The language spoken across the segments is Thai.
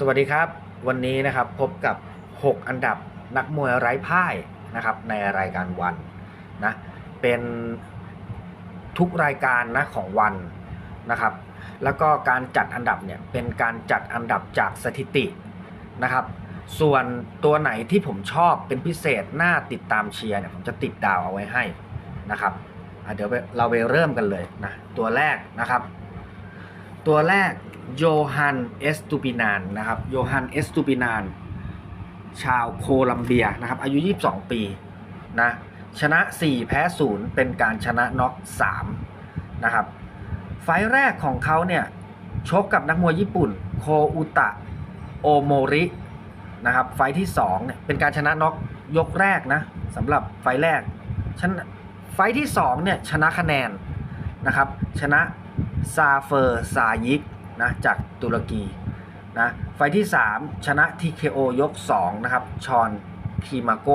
สวัสดีครับวันนี้นะครับพบกับ 6 อันดับนักมวยไร้พ่ายนะครับในรายการวันนะเป็นทุกรายการนะของวันนะครับ แล้วก็การจัดอันดับเนี่ยเป็นการจัดอันดับจากสถิตินะครับ ส่วนตัวไหนที่ผมชอบเป็นพิเศษน่าติดตามเชียร์เนี่ยผมจะติดดาวเอาไว้ให้นะครับเดี๋ยวเราไปเริ่มกันเลยนะตัวแรกนะครับ ตัวแรก โยฮันเอสตูปินานนะครับโยฮันเอสตูปินาน ชาวโคลัมเบียนะครับ อายุ 22 ปีนะชนะ 4 แพ้ 0 เป็นการชนะน็อก3นะครับไฟแรกของเขาเนี่ยชกกับนักมวยญี่ปุ่น โคอุตะโอโมรินะครับไฟที่2เนี่ยเป็นการชนะน็อกยกแรกนะสำหรับไฟแรกชนะไฟที่2เนี่ยชนะคะแนนนะครับชนะซาเฟอร์ซายิก นะจากตุรกีนะไฟที่ 3 ชนะ TKO ยก 2 นะครับ ชอนคีมาโก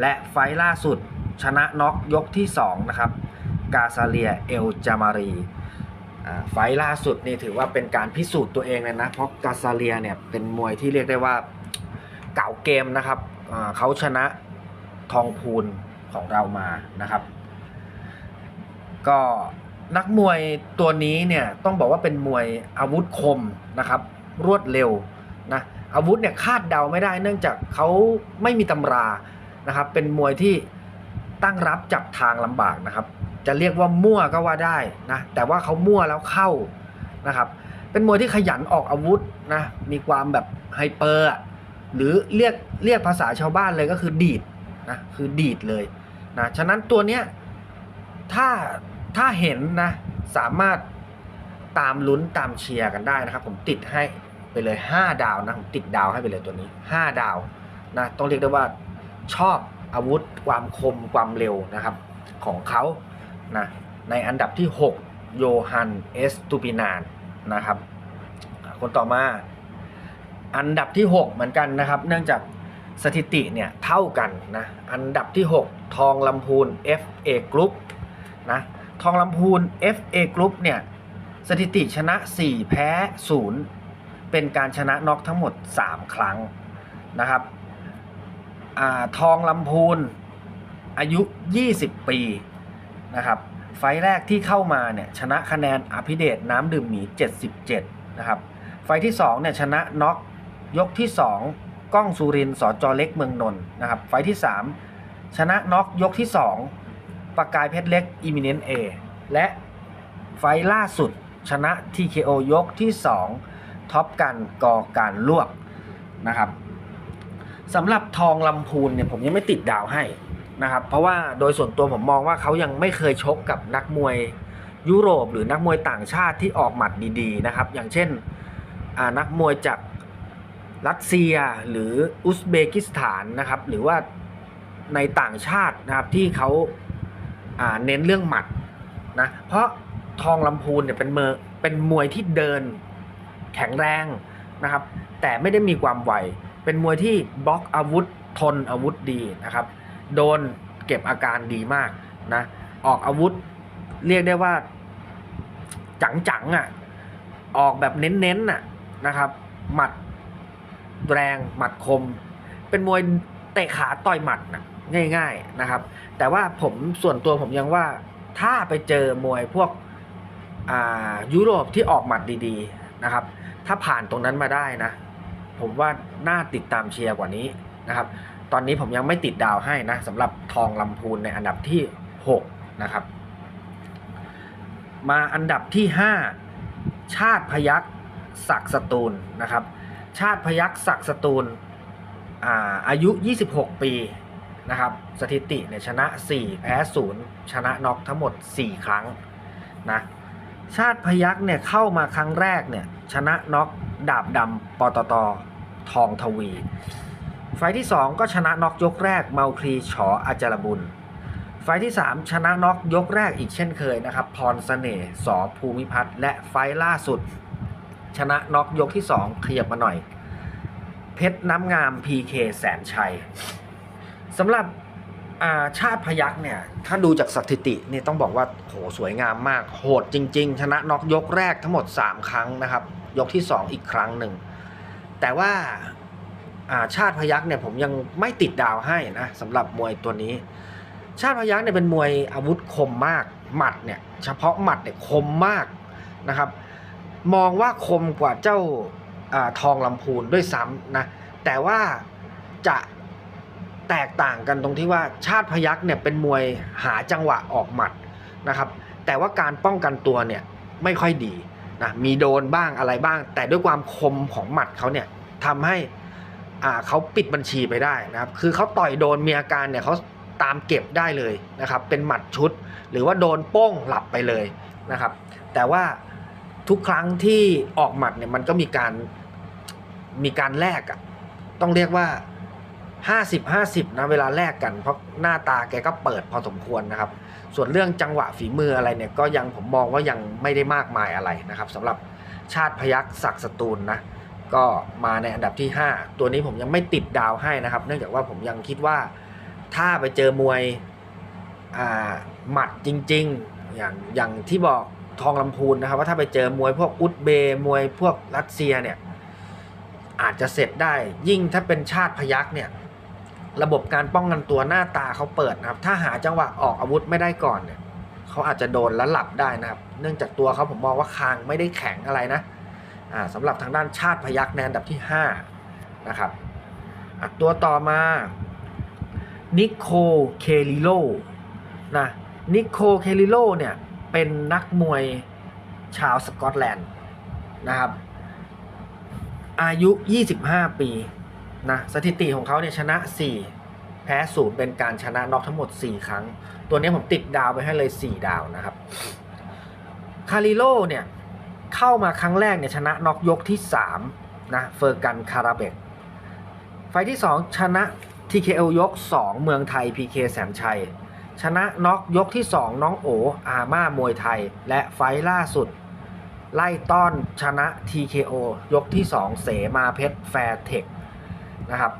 และไฟล่าสุดชนะน็อกยกที่ 2 นะครับ กาซาเลียเอลจามารีไฟล่าสุดนี่ถือว่าเป็นการพิสูจน์ตัวเองเลยนะ เพราะกาซาเลียเนี่ยเป็นมวยที่เรียกได้ว่าเก่าเกมนะครับ เขาชนะทองพูนของเรามานะครับ ก็ นักมวยตัวนี้เนี่ยต้องบอกว่าเป็นมวยอาวุธคมนะครับ รวดเร็วนะอาวุธเนี่ยคาดเดาไม่ได้เนื่องจากเขาไม่มีตำรานะครับ เป็นมวยที่ตั้งรับจับทางลำบากนะครับ จะเรียกว่ามั่วก็ว่าได้นะแต่ว่าเขามั่วแล้วเข้านะครับ เป็นมวยที่ขยันออกอาวุธนะมีความแบบไฮเปอร์หรือเรียกเรียกภาษาชาวบ้านเลยก็คือดีดนะคือดีดเลยนะฉะนั้นตัวเนี้ยถ้า ถ้าเห็นนะ สามารถตามลุ้นตามเชียร์กันได้นะครับ ผมติดให้ไปเลย 5 ดาวนะผมติดดาวให้ไปเลยตัวนี้ 5 ดาวนะต้องเรียกได้ว่าชอบอาวุธความคมความเร็วนะครับ ของเขานะในอันดับที่ 6 โยฮันเอสตูปินานนะครับ คนต่อมาอันดับที่ 6 เหมือนกันนะครับ เนื่องจากสถิติเนี่ยเท่ากันนะอันดับที่ 6 ทองลำพูน FA Group นะ ทองลำพูน FA Group เนี่ย สถิติชนะ 4 แพ้ 0 เป็นการชนะน็อกทั้งหมด 3 ครั้งนะครับอทองลำพูนอายุ 20 ปีนะครับไฟแรกที่เข้ามาเนี่ยชนะคะแนนอภิเดชน้ำดื่มหมี 77 นะครับ ไฟที่2เนี่ยชนะน็อกยกที่ 2 ก้องสุรินทร์สจเล็กเมืองนนท์นะครับ ไฟที่ 3 ชนะน็อกยกที่ 2 ประกายเพชรเล็กอิมิเนนเอและไฟล์ล่าสุดชนะ TKO ยกที่ 2 ท็อปกันกอการลวกนะครับสำหรับทองลำพูนเนี่ยผมยังไม่ติดดาวให้นะครับ เพราะว่าโดยส่วนตัวผมมองว่าเขายังไม่เคยชกกับนักมวยยุโรปหรือนักมวยต่างชาติที่ออกหมัดดีๆนะครับ อย่างเช่นนักมวยจากรัสเซียหรืออุซเบกิสถานนะครับ หรือว่าในต่างชาตินะครับที่เขา เน้นเรื่องหมัดนะเพราะทองลำพูนเนี่ยเป็นเมอเป็นมวยที่เดินแข็งแรงนะครับ แต่ไม่ได้มีความไวเป็นมวยที่บล็อกอาวุธทนอาวุธดีนะครับ โดนเก็บอาการดีมากนะออกอาวุธเรียกได้ว่าจังๆอะออกแบบเน้นๆน่ะนะครับ หมัดแรงหมัดคม เป็นมวยเตะขาต่อยหมัดนะ ง่าย ๆนะครับ แต่ว่าผมส่วนตัวผมยังว่าถ้าไปเจอมวยพวกยุโรปที่ออกหมัดดีๆนะครับ ถ้าผ่านตรงนั้นมาได้นะ ผมว่าน่าติดตามเชียร์กว่านี้นะครับ ตอนนี้ผมยังไม่ติดดาวให้นะสำหรับทองลำพูนในอันดับที่ 6 นะครับ มาอันดับที่ 5 ชาติพยักษ์ศักสตูลนะครับ ชาติพยักษ์ศักสตูลอาอายุ 26 ปี นะครับสถิติเนี่ยชนะ 4 แพ้ 0 ชนะน็อกทั้งหมด 4 ครั้งนะชาติพยักเนี่ยเข้ามาครั้งแรกเนี่ยชนะน็อกดาบดำปตททองทวี ไฟที่ 2 ก็ชนะน็อกยกแรกเมาคลีฉออาจารบุญ ไฟที่ 3 ชนะน็อกยกแรกอีกเช่นเคยนะครับพรเสน่ห์สอภูมิพัฒน์และไฟล์ล่าสุด ชนะน็อกยกที่ 2 ขยับมาหน่อย เพชรน้ำงาม PK แสนชัย สำหรับชาติพยักเนี่ย ถ้าดูจากสถิตินี่ต้องบอกว่าโหสวยงามมาก โหดจริง ๆ ชนะน็อกยกแรกทั้งหมด 3 ครั้งนะครับ ยกที่ 2 อีกครั้งหนึ่ง แต่ว่าาชาติพยักเนี่ยผมยังไม่ติดดาวให้นะสำหรับมวยตัวนี้ ชาติพยักเนี่ยเป็นมวยอาวุธคมมาก หมัดเนี่ยเฉพาะหมัดเนี่ยคมมากนะครับ มองว่าคมกว่าเจ้าอาทองลำพูนด้วยซ้ำนะ แต่ว่าจะ แตกต่างกันตรงที่ว่าชาติพยักเนี่ยเป็นมวยหาจังหวะออกหมัดนะครับ แต่ว่าการป้องกันตัวเนี่ยไม่ค่อยดีนะมีโดนบ้างอะไรบ้าง แต่ด้วยความคมของหมัดเขาเนี่ยทำให้อ่าเขาปิดบัญชีไปได้นะครับ คือเขาต่อยโดนมีอาการเนี่ยเขาตามเก็บได้เลยนะครับ เป็นหมัดชุด หรือว่าโดนโป้งหลับไปเลยนะครับ แต่ว่าทุกครั้งที่ออกหมัดเนี่ยมันก็มีการมีการแลกอะต้องเรียกว่า 50 50นะเวลาแลกกัน เพราะหน้าตาแกก็เปิดพอสมควรนะครับ ส่วนเรื่องจังหวะฝีมืออะไรเนี่ยก็ยังผมมองว่ายังไม่ได้มากมายอะไรนะครับสำหรับชาติพยักศักดิ์สตูลนะก็มาในอันดับที่ 5 ตัวนี้ผมยังไม่ติดดาวให้นะครับ เนื่องจากว่าผมยังคิดว่าถ้าไปเจอมวยอ่าหมัดจริง ๆ อย่างอย่างที่บอกทองลำพูนนะครับ ว่าถ้าไปเจอมวยพวกอุซเบมวยพวกรัสเซียเนี่ยอาจจะเสร็จได้ยิ่งถ้าเป็นชาติพยักเนี่ย ระบบการป้องกันตัวหน้าตาเขาเปิดนะครับ ถ้าหาจังหวะออกอาวุธไม่ได้ก่อนเนี่ยเขาอาจจะโดนแล้วหลับได้นะครับ เนื่องจากตัวเขาผมมองว่าคางไม่ได้แข็งอะไรนะอ่าสำหรับทางด้านชาติพยักในอันดับที่ 5 นะครับตัวต่อมานิโคเคลิโลนะนิโคเคลิโลเนี่ยเป็นนักมวยชาวสกอตแลนด์นะครับ อายุ 25 ปี นะสถิติของเขาเนี่ยชนะ 4 แพ้ศูนย์เป็นการชนะน็อกทั้งหมด 4 ครั้ง ตัวนี้ผมติดดาวไปให้เลย 4 ดาวนะครับคาริโลเนี่ยเข้ามาครั้งแรกเนี่ยชนะน็อกยกที่3นะเฟอร์กันคาราเบกไฟที่ 2 ชนะ TKO ยก 2 เมืองไทย PK แสนชัย ชนะน็อกยกที่ 2 น้องโออาม่ามวยไทย และไฟล์ล่าสุด ไล่ต้อนชนะ TKO ยกที่ 2 เสมาเพชรแฟร์เทค นะครับ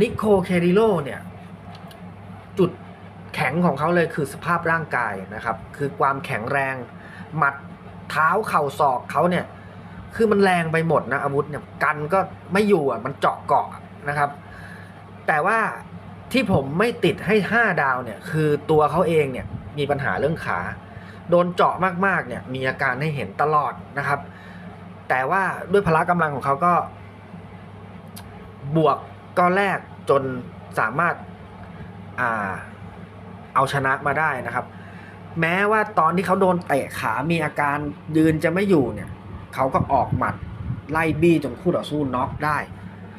นิโคเคริโลเนี่ย จุดแข็งของเขาเลยคือสภาพร่างกายนะครับ คือความแข็งแรง หมัดเท้าเข่าศอกเขาเนี่ย คือมันแรงไปหมดนะอาวุธเนี่ยกันก็ไม่อยู่อะมันเจาะเกาะนะครับ แต่ว่าที่ผมไม่ติดให้ 5 ดาวเนี่ย คือตัวเขาเองเนี่ยมีปัญหาเรื่องขา โดนเจาะมากๆเนี่ยมีอาการให้เห็นตลอดนะครับ แต่ว่าด้วยพละกำลังของเขาก็ บวกก็แรกจนสามารถอ่าเอาชนะมาได้นะครับ แม้ว่าตอนที่เขาโดนเตะขามีอาการยืนจะไม่อยู่เนี่ยเขาก็ออกหมัดไล่บี้จนคู่ต่อสู้น็อกได้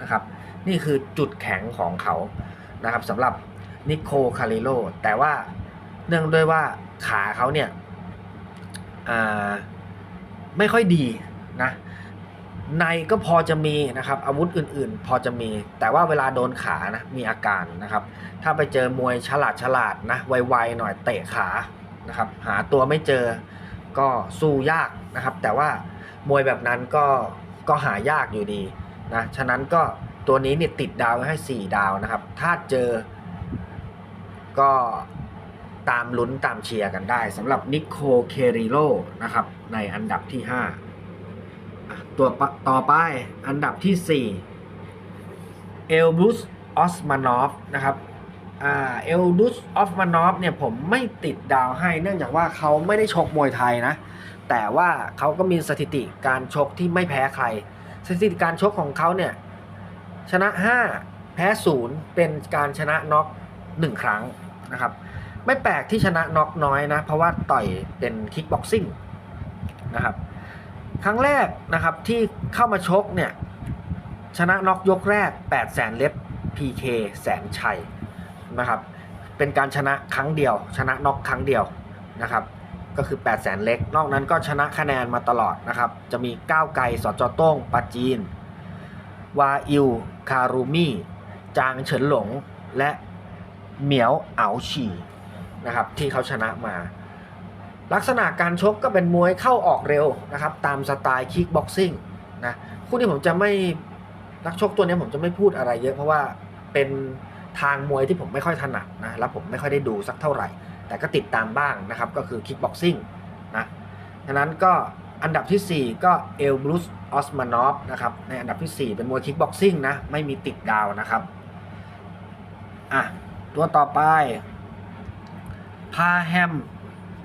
นะครับ นี่คือจุดแข็งของเขานะครับสำหรับนิโคคาริโลแต่ว่าเนื่องด้วยว่าขาเขาเนี่ยไม่ค่อยดีนะ ในก็พอจะมีนะครับอาวุธอื่นๆ พอจะมี แต่ว่าเวลาโดนขานะมีอาการนะครับ ถ้าไปเจอมวยฉลาดฉลาดนะไวๆหน่อยเตะขานะครับหาตัวไม่เจอก็สู้ยากนะครับ แต่ว่ามวยแบบนั้นก็ก็หายากอยู่ดีนะฉะนั้นก็ตัวนี้เนี่ยติดดาวไว้ให้ 4 ดาวนะครับ ถ้าเจอก็ตามลุ้นตามเชียร์กันได้สำหรับนิโคเคริโลนะครับในอันดับที่ 5 ตัวต่อไปอันดับที่ 4 เอลบุสออสมานอฟนะครับเอลบุสออสมานอฟเนี่ยผมไม่ติดดาวให้เนื่องจากว่าเขาไม่ได้ชกมวยไทยนะ แต่ว่าเขาก็มีสถิติการชกที่ไม่แพ้ใคร สถิติการชกของเขาเนี่ย ชนะ 5 แพ้ 0 เป็นการชนะน็อก1 ครั้งนะครับ ไม่แปลกที่ชนะน็อกน้อยนะ เพราะว่าต่อยเป็นคิกบ็อกซิ่งนะครับ ครั้งแรกนะครับที่เข้ามาชกเนี่ยชนะน็อกยกแรก 8 แสนเล็บ PK แสนชัยนะครับเป็นการชนะครั้งเดียว ชนะน็อกครั้งเดียวนะครับก็คือ 8 แสนเล็ก นอกนั้นก็ชนะคะแนนมาตลอดนะครับ จะมีก้าวไกลสจโต้งปาจีน วาอิว คารูมี่ จางเฉินหลง และเหมียว เอ๋าฉีนะครับที่เขาชนะมา ลักษณะการชกก็เป็นมวยเข้าออกเร็วนะครับ ตามสไตล์คิกบ็อกซิ่งนะคู่นี้ผมจะไม่นักชกตัวนี้ผมจะไม่พูดอะไรเยอะเพราะว่าเป็นทางมวยที่ผมไม่ค่อยถนัดนะแล้วผมไม่ค่อยได้ดูสักเท่าไหร่ แต่ก็ติดตามบ้างนะครับก็คือคิกบ็อกซิ่งนะฉะนั้นก็อันดับทีสี่4 ก็เอลบรูสออสมานอฟนะครับในอันดับทีสี่ 4 เป็นมวยคิกบ็อกซิ่งนะไม่มีติดดาวนะครับอะตัวต่อไปพาแฮม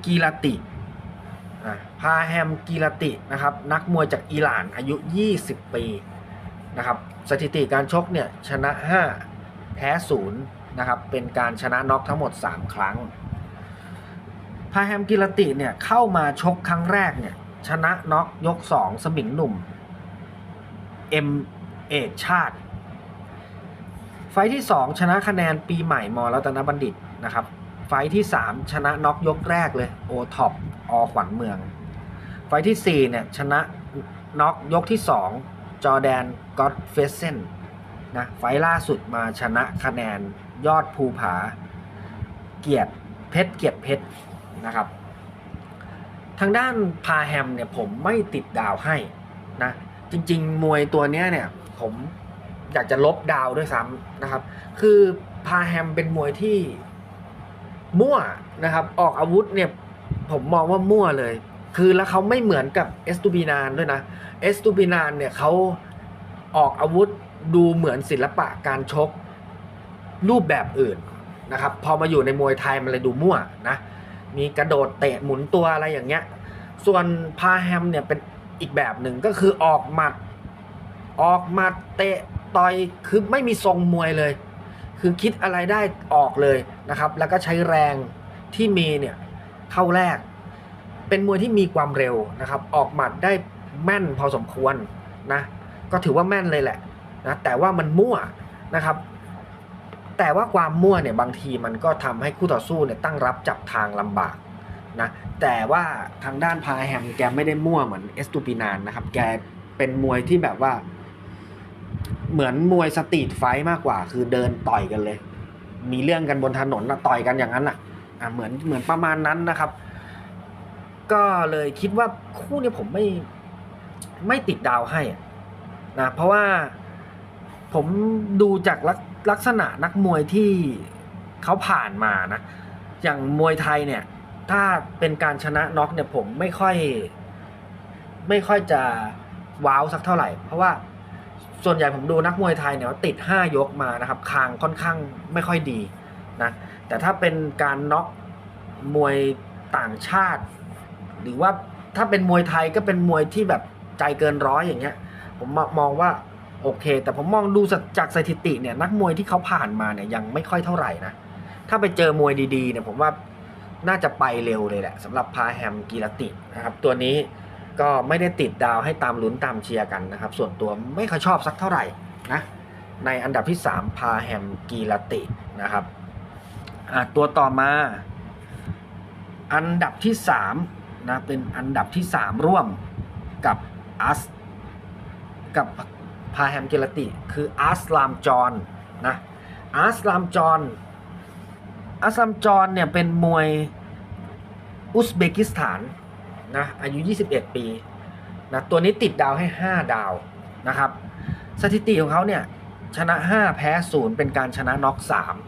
กีรติพาแฮมกีรตินะครับนักมวยจากอิหร่านอายุ 20 ปีนะครับสถิติการชกเนี่ยชนะ 5 แพ้0นะครับเป็นการชนะน็อกทั้งหมด 3 ครั้ง พาแฮมกิรติเนี่ยเข้ามาชกครั้งแรกเนี่ยชนะน็อกยก 2 สมิงหนุ่มเอ็มเอกชาติ ไฟที่ 2 ชนะคะแนนปีใหม่มอรัตนบัณฑิตนะครับ ไฟที่ 3 ชนะน็อกยกแรกเลยโอท็อปอขวัญเมือง ไฟที่4เนี่ยชนะน็อกยกที่ 2 จอแดนก็อตเฟสเซนนะไฟล่าสุดมาชนะคะแนนยอดภูผา เกียรติเพชรเกียรติเพชรนะครับ ทางด้านพาแฮมเนี่ยผมไม่ติดดาวให้นะจริง ๆ มวยตัวเนี้ยเนี่ยผมอยากจะลบดาวด้วยซ้ำนะครับ คือพาแฮมเป็นมวยที่ มั่วนะครับ ออกอาวุธเนี่ยผมมองว่ามั่วเลย คือแล้วเขาไม่เหมือนกับเอสตูบินานด้วยนะเอสตูบินานเนี่ยเขาออกอาวุธดูเหมือนศิลปะการชกรูปแบบอื่นนะครับ พอมาอยู่ในมวยไทยมันเลยดูมั่วนะมีกระโดดเตะหมุนตัวอะไรอย่างเงี้ย ส่วนพาแฮมเนี่ยเป็นอีกแบบหนึ่งก็คือออกหมัด ออกหมัดเตะต่อยคือไม่มีทรงมวยเลย คือคิดอะไรได้ออกเลยนะครับ แล้วก็ใช้แรงที่มีเนี่ยเข้าแรก เป็นมวยที่มีความเร็วนะครับ ออกหมัดได้แม่นพอสมควรนะ ก็ถือว่าแม่นเลยแหละนะแต่ว่ามันมั่วนะครับ แต่ว่าความมั่วเนี่ยบางทีมันก็ทำให้คู่ต่อสู้เนี่ยตั้งรับจับทางลำบากนะแต่ว่าทางด้านพาแฮมแกไม่ได้มั่วเหมือนเอสตูปินานนะครับ แกเป็นมวยที่แบบว่า เหมือนมวยสตรีทไฟมากกว่า คือเดินต่อยกันเลย มีเรื่องกันบนถนนต่อยกันอย่างนั้นอะอะเหมือนเหมือนประมาณนั้นนะครับ ก็เลยคิดว่าคู่นี้ผมไม่ไม่ติดดาวให้นะเพราะว่าผมดูจากลักลักษณะนักมวยที่เขาผ่านมานะ อย่างมวยไทยเนี่ย ถ้าเป็นการชนะน็อกเนี่ยผมไม่ค่อย ไม่ค่อยจะว้าวสักเท่าไหร่ เพราะว่า ส่วนใหญ่ผมดูนักมวยไทยเนี่ยติด 5 ยกมานะครับคางค่อนข้างไม่ค่อยดีนะแต่ถ้าเป็นการน็อกมวยต่างชาติ หรือว่าถ้าเป็นมวยไทยก็เป็นมวยที่แบบใจเกินร้อยอย่างเงี้ย ผมมองว่าโอเค แต่ผมมองดูจากสถิติเนี่ยนักมวยที่เขาผ่านมาเนี่ยยังไม่ค่อยเท่าไหร่นะถ้าไปเจอมวยดีๆเนี่ยผมว่าน่าจะไปเร็วเลยแหละสำหรับพาแฮมกีรตินะครับตัวนี้ ก็ไม่ได้ติดดาวให้ตามลุ้นตามเชียร์กันนะครับ ส่วนตัวไม่ค่อยชอบสักเท่าไหร่นะในอันดับที่ 3 พาแฮมกีรตินะครับตัวต่อมา อันดับที่3นะเป็นอันดับที่ 3 ร่วมกับอัสกับพาแฮมกิรติ คืออาร์สลามจอนนะอาร์สลามจอนอาร์สลามจอนเนี่ยเป็นมวยอุซเบกิสถาน นะอายุ 21 ปีนะตัวนี้ติดดาวให้ 5 ดาวนะครับ สถิติของเขาเนี่ยชนะ 5 แพ้ 0 เป็นการชนะน็อก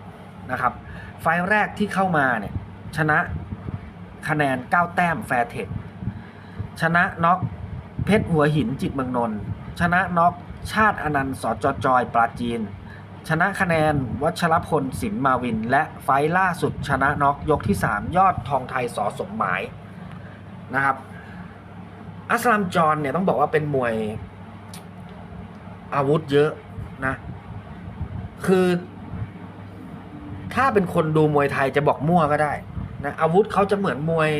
3นะครับ ไฟล์แรกที่เข้ามาเนี่ยชนะคะแนน 9 แต้มแฟร์เทคชนะน็อกเพชรหัวหินจิตเมืองนนท์ชนะน็อกชาติอนันต์สจจอยปราจีน ชนะคะแนนวัชรพลสินมาวิน และไฟล์ล่าสุดชนะน็อกยกที่ 3 ยอดทองไทยสอสมหมาย นะครับ อัสลามจอนเนี่ยต้องบอกว่าเป็นมวยอาวุธเยอะนะ คือถ้าเป็นคนดูมวยไทยจะบอกมั่วก็ได้นะอาวุธเขาจะเหมือนมวย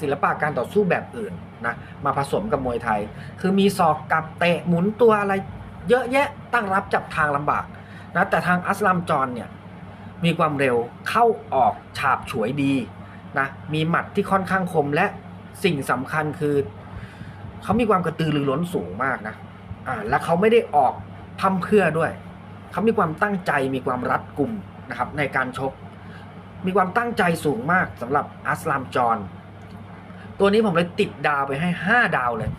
ศิลปะการต่อสู้แบบอื่นนะมาผสมกับมวยไทย คือมีศอกกับเตะหมุนตัวอะไร เยอะแยะตั้งรับจับทางลำบากนะแต่ทางอัสลามจอนเนี่ยมีความเร็วเข้าออกฉาบฉวยดีนะมีหมัดที่ค่อนข้างคมและ สิ่งสำคัญคือ เขามีความกระตือรือร้นสูงมากนะอ่าและเขาไม่ได้ออกพัมเพื่อด้วย เขามีความตั้งใจมีความรัดกุมนะครับ ในการชก มีความตั้งใจสูงมากสำหรับอัสลามจอนตัวนี้ผมเลยติดดาวไปให้ 5 ดาวเลย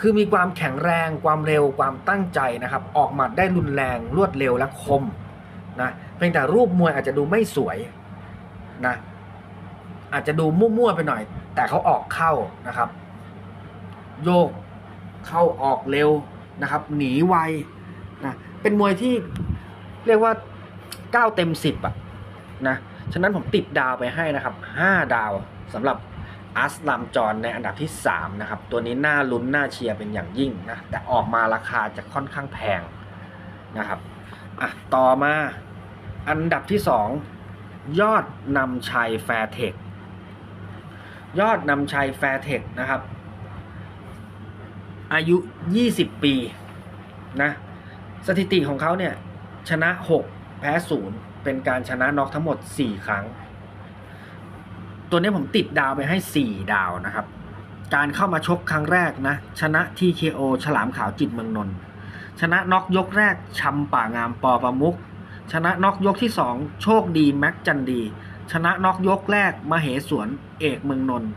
คือมีความแข็งแรง ความเร็ว ความตั้งใจนะครับ ออกหมัดได้รุนแรง รวดเร็วและคมนะเพียงแต่รูปมวยอาจจะดูไม่สวยนะอาจจะดูมั่วๆไปหน่อย แต่เขาออกเข้านะครับ โยกเข้าออกเร็วนะครับ หนีไวนะเป็นมวยที่เรียกว่าเก้าเต็มสิบอะนะฉะนั้นผมติดดาวไปให้นะครับห้าดาวสำหรับอัสลัมจอนในอันดับที่ 3 นะครับ ตัวนี้น่าลุ้นน่าเชียร์เป็นอย่างยิ่งนะ แต่ออกมาราคาจะค่อนข้างแพงนะครับอะต่อมาอันดับที่ 2 ยอดนำชัยแฟร์เทค ยอดนำชัยแฟร์เทคนะครับ อายุ 20 ปีนะสถิติของเขาเนี่ยชนะ 6 แพ้ 0 เป็นการชนะน็อกทั้งหมด 4 ครั้ง ตัวนี้ผมติดดาวไปให้ 4 ดาวนะครับ การเข้ามาชกครั้งแรกนะ ชนะ TKO ฉลามขาวจิตเมืองนนท์ชนะน็อกยกแรกชำป่างามปอประมุกชนะน็อกยกที่ 2 โชคดีแม็กจันดี ชนะน็อกยกแรกมเหสวนเอกเมืองนนท์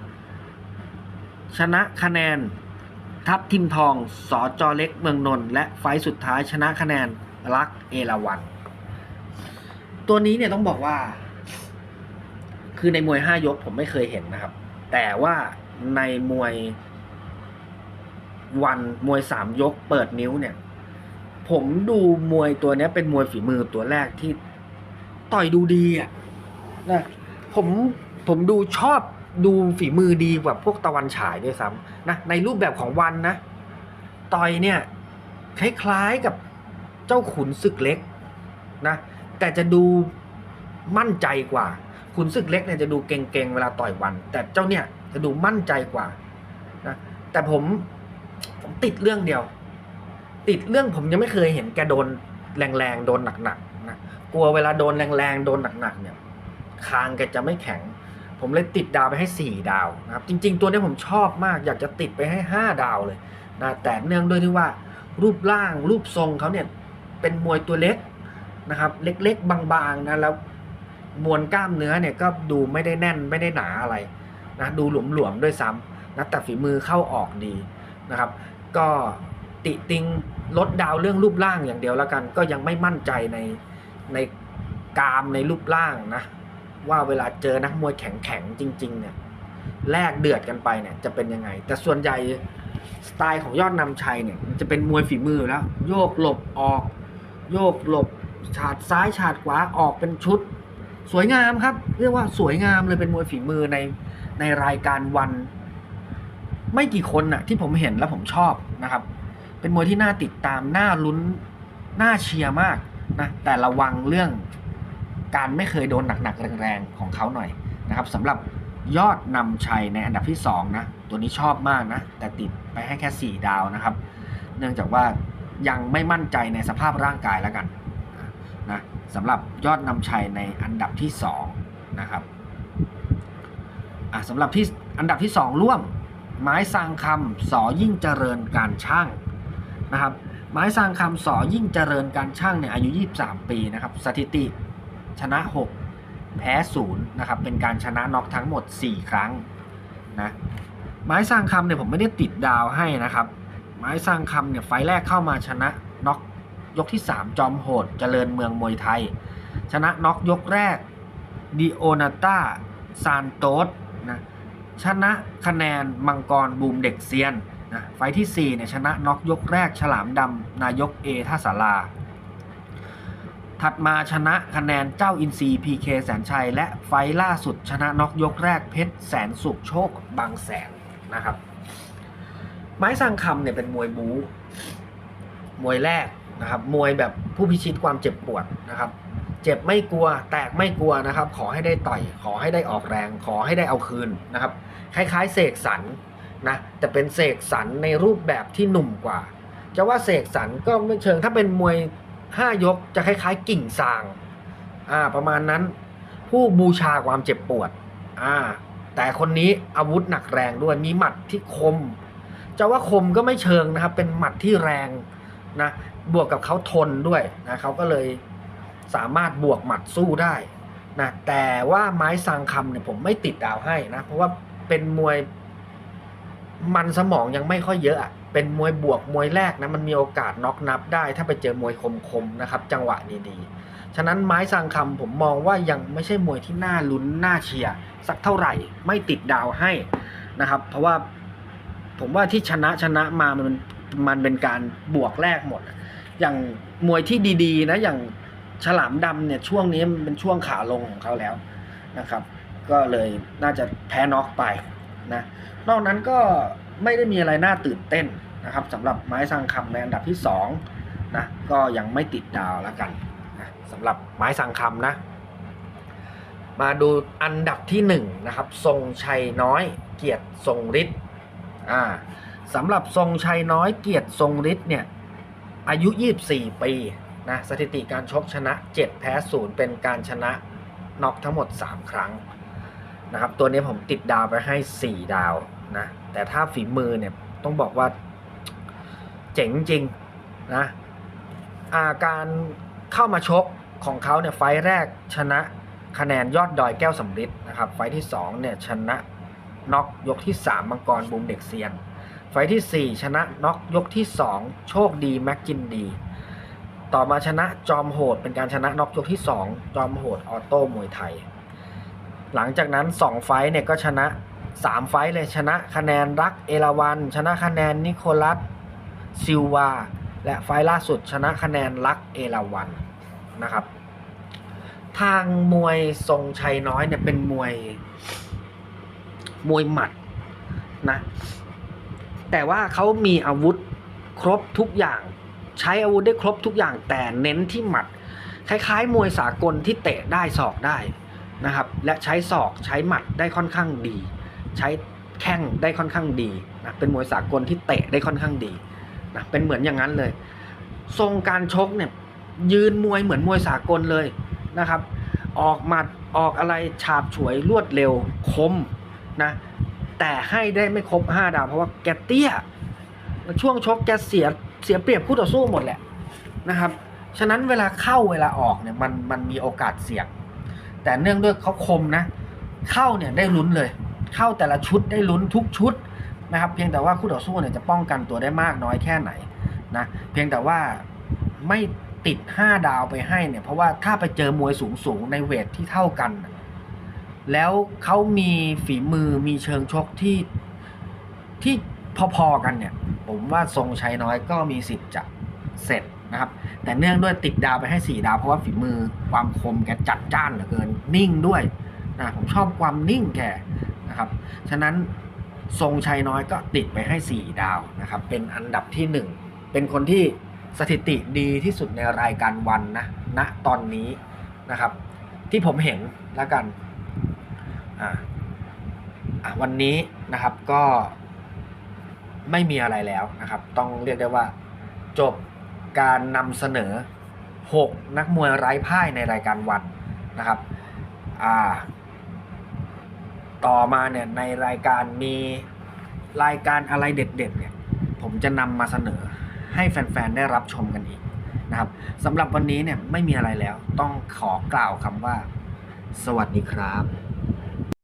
ชนะคะแนน ทัพทิมทองสอจอเล็กเมืองนนท์และไฟสุดท้ายชนะคะแนนรักเอราวัน ตัวนี้เนี่ยต้องบอกว่า คือในมวยห้ายกผมไม่เคยเห็นนะครับ แต่ว่าในมวยวันมวยสามยกเปิดนิ้วเนี่ย ผมดูมวยตัวนี้เป็นมวยฝีมือตัวแรกที่ต่อยดูดีอะ นะผมผมดูชอบดูฝีมือดีกว่าพวกตะวันฉายด้วยซ้ำนะในรูปแบบของวันนะต่อยเนี่ยคล้ายๆกับเจ้าขุนศึกเล็กนะแต่จะดูมั่นใจกว่า ขุนศึกเล็กเนี่ยจะดูเก่งๆเวลาต่อยวัน แต่เจ้าเนี่ยจะดูมั่นใจกว่านะแต่ผมผมติดเรื่องเดียว ติดเรื่องผมยังไม่เคยเห็นแกโดนแรงๆโดนหนักๆนะกลัวเวลาโดนแรงๆโดนหนักๆเนี่ย คางแกจะไม่แข็ง ผมเลยติดดาวไปให้สี่ดาวนะครับ จริง ๆ ตัวนี้ผมชอบมาก อยากจะติดไปให้ห้าดาวเลยนะแต่เนื่องด้วยที่ว่า รูปร่างรูปทรงเขาเนี่ยเป็นมวยตัวเล็กนะครับ เล็กๆ บางๆนะแล้วมวลกล้ามเนื้อเนี่ยก็ดูไม่ได้แน่นไม่ได้หนาอะไรนะดูหลวมๆด้วยซ้ำนะแต่ฝีมือเข้าออกดีนะครับ ก็ติติงลดดาวเรื่องรูปร่างอย่างเดียวแล้วกัน ก็ยังไม่มั่นใจในในกามในรูปร่างนะ ว่าเวลาเจอนักมวยแข็งๆจริง ๆ เนี่ยแลกเดือดกันไปเนี่ยจะเป็นยังไง แต่ส่วนใหญ่สไตล์ของยอดนำชัยเนี่ยมันจะเป็นมวยฝีมือแล้ว โยกหลบออก โยกหลบฉาดซ้ายฉาดขวาออกเป็นชุด สวยงามครับ เรียกว่าสวยงามเลยเป็นมวยฝีมือในในรายการวัน ไม่กี่คนน่ะที่ผมเห็นแล้วผมชอบนะครับ เป็นมวยที่น่าติดตามน่าลุ้นน่าเชียร์มากนะแต่ระวังเรื่อง การไม่เคยโดนหนักๆแรงๆของเขาหน่อยนะครับสำหรับยอดนำชัยในอันดับที่2นะตัวนี้ชอบมากนะ แต่ติดไปให้แค่ 4 ดาวนะครับ เนื่องจากว่ายังไม่มั่นใจในสภาพร่างกายแล้วกันนะสำหรับยอดนำชัยในอันดับที่2นะครับอะสำหรับที่อันดับที่ 2 ร่วม ไม้สร้างคำสอยิ่งเจริญการช่างนะครับไม้สร้างคำสอยิ่งเจริญการช่างเนี่ยอายุ 23 ปีนะครับสถิติ ชนะ 6 แพ้0นะครับเป็นการชนะน็อกทั้งหมด 4 ครั้งนะไม้สร้างคำเนี่ยผมไม่ได้ติดดาวให้นะครับ ไม้สร้างคำเนี่ยไฟแรกเข้ามาชนะน็อกยกที่ 3 จอมโหดเจริญเมืองมวยไทย ชนะน็อกยกแรกดิโอนาตาซานโตสนะชนะคะแนนมังกรบูมเด็กเซียนนะไฟที่4เนี่ยชนะน็อกยกแรก ฉลามดำนายกเอท่าสารา ถัดมาชนะคะแนนเจ้าอินซีพีเคแสนชัย และไฟล่าสุดชนะน็อกยกแรกเพชรแสนสุขโชคบางแสนนะครับ ไม้สังคำเนี่ยเป็นมวยบู๊มวยแรกนะครับ มวยแบบผู้พิชิตความเจ็บปวดนะครับ เจ็บไม่กลัว แตกไม่กลัวนะครับ ขอให้ได้ต่อย ขอให้ได้ออกแรง ขอให้ได้เอาคืนนะครับ คล้ายๆ เสกสรรนะแต่เป็นเสกสรรในรูปแบบที่หนุ่มกว่า จะว่าเสกสรรก็ไม่เชิงถ้าเป็นมวย ห้ายกจะคล้ายๆ กิ่งซางอ่าประมาณนั้น ผู้บูชาความเจ็บปวดอ่าแต่คนนี้อาวุธหนักแรงด้วยมีหมัดที่คม จะว่าคมก็ไม่เชิงนะครับ เป็นหมัดที่แรงนะบวกกับเขาทนด้วยนะเขาก็เลยสามารถบวกหมัดสู้ได้นะแต่ว่าไม้สังคำเนี่ยผมไม่ติดดาวให้นะ เพราะว่าเป็นมวยมันสมองยังไม่ค่อยเยอะอะ เป็นมวยบวกมวยแรกนะมันมีโอกาสน็อกนับได้ ถ้าไปเจอมวยคมๆนะครับ จังหวะดีๆ ฉะนั้นไม้สังคำผมมองว่ายังไม่ใช่มวยที่น่าลุ้นน่าเชียร์สักเท่าไหร่ไม่ติดดาวให้นะครับ เพราะว่าผมว่าที่ชนะชนะมามันมันเป็นการบวกแรกหมด อย่างมวยที่ดีๆ นะอย่างฉลามดำเนี่ยช่วงนี้มันเป็นช่วงขาลงของเขาแล้วนะครับ ก็เลยน่าจะแพ้น็อกไปนะนอกนั้นก็ ไม่ได้มีอะไรน่าตื่นเต้นนะครับสำหรับไม้สังคำในอันดับที่สองนะก็ยังไม่ติดดาวแล้วกันนะสำหรับไม้สังคำนะ มาดูอันดับที่หนึ่งนะครับทรงชัยน้อยเกียรติทรงฤทธิ์อ่าสำหรับทรงชัยน้อยเกียรติทรงฤทธิ์เนี่ยอายุ 24 ปีนะสถิติการชกชนะ 7 แพ้0เป็นการชนะน็อกทั้งหมด 3 ครั้งนะครับตัวนี้ผมติดดาวไปให้ 4 ดาวนะ แต่ถ้าฝีมือเนี่ยต้องบอกว่าเจ๋งจริงนะอาการเข้ามาชกของเขาเนี่ยไฟแรกชนะคะแนนยอดดอยแก้วสำริดนะครับไฟที่2เนี่ยชนะน็อกยกที่ 3 มังกรบูมเด็กเซียน ไฟทีสี่ 4 ชนะน็อกยกที่ 2 โชคดีแม็กกินดี ต่อมาชนะจอมโหดเป็นการชนะน็อกยกที่ 2 จอมโหดออโต้มวยไทย หลังจากนั้น 2 ไฟเนี่ยก็ชนะ 3 ไฟต์เลยชนะคะแนนรักเอราวัน ชนะคะแนนนิโคลัสซิลวา และไฟล์ล่าสุดชนะคะแนนรักเอราวันนะครับ ทางมวยทรงชัยน้อยเนี่ยเป็นมวยมวยหมัดนะแต่ว่าเขามีอาวุธครบทุกอย่าง ใช้อาวุธได้ครบทุกอย่าง แต่เน้นที่หมัด คล้ายๆ มวยสากลที่เตะได้ศอกได้นะครับ และใช้ศอกใช้หมัดได้ค่อนข้างดี ใช้แข้งได้ค่อนข้างดีนะเป็นมวยสากลที่เตะได้ค่อนข้างดีนะเป็นเหมือนอย่างนั้นเลย ทรงการชกเนี่ยยืนมวยเหมือนมวยสากลเลยนะครับ ออกหมัดออกอะไรฉาบฉวยรวดเร็วคมนะแต่ให้ได้ไม่ครบ5ดาวเพราะว่าแกเตี้ยช่วงชกแกเสียเสียเปรียบคู่ต่อสู้หมดแหละนะครับ ฉะนั้นเวลาเข้าเวลาออกเนี่ยมันมันมีโอกาสเสี่ยง แต่เนื่องด้วยเขาคมนะ เข้าเนี่ยได้ลุ้นเลย เข้าแต่ละชุดได้ลุ้นทุกชุดนะครับ เพียงแต่ว่าคู่ต่อสู้เนี่ยจะป้องกันตัวได้มากน้อยแค่ไหนนะเพียงแต่ว่าไม่ติด 5 ดาวไปให้เนี่ย เพราะว่าถ้าไปเจอมวยสูงสูงในเวทที่เท่ากัน แล้วเขามีฝีมือมีเชิงชกที่ที่พอๆกันเนี่ย ผมว่าทรงชัยน้อยก็มีสิทธิ์จะเสร็จนะครับ แต่เนื่องด้วยติดดาวไปให้ 4 ดาว เพราะว่าฝีมือความคมแกจัดจ้านเหลือเกิน นิ่งด้วยนะผมชอบความนิ่งแก นะครับ ฉะนั้นทรงชัยน้อยก็ติดไปให้ 4 ดาวนะครับ เป็นอันดับที่ 1 เป็นคนที่สถิติดีที่สุดในรายการวันนะณตอนนี้นะครับ ที่ผมเห็นแล้วกันวันนี้นะครับก็ไม่มีอะไรแล้วนะครับ ต้องเรียกได้ว่าจบการนำเสนอ 6 นักมวยไร้พ่ายในรายการวันนะครับ อ่า ต่อมาเนี่ยในรายการมีรายการอะไรเด็ดๆเนี่ยผมจะนำมาเสนอให้แฟนๆ ได้รับชมกันอีกนะครับสำหรับวันนี้เนี่ยไม่มีอะไรแล้วต้องขอกล่าวคำว่า สวัสดีครับ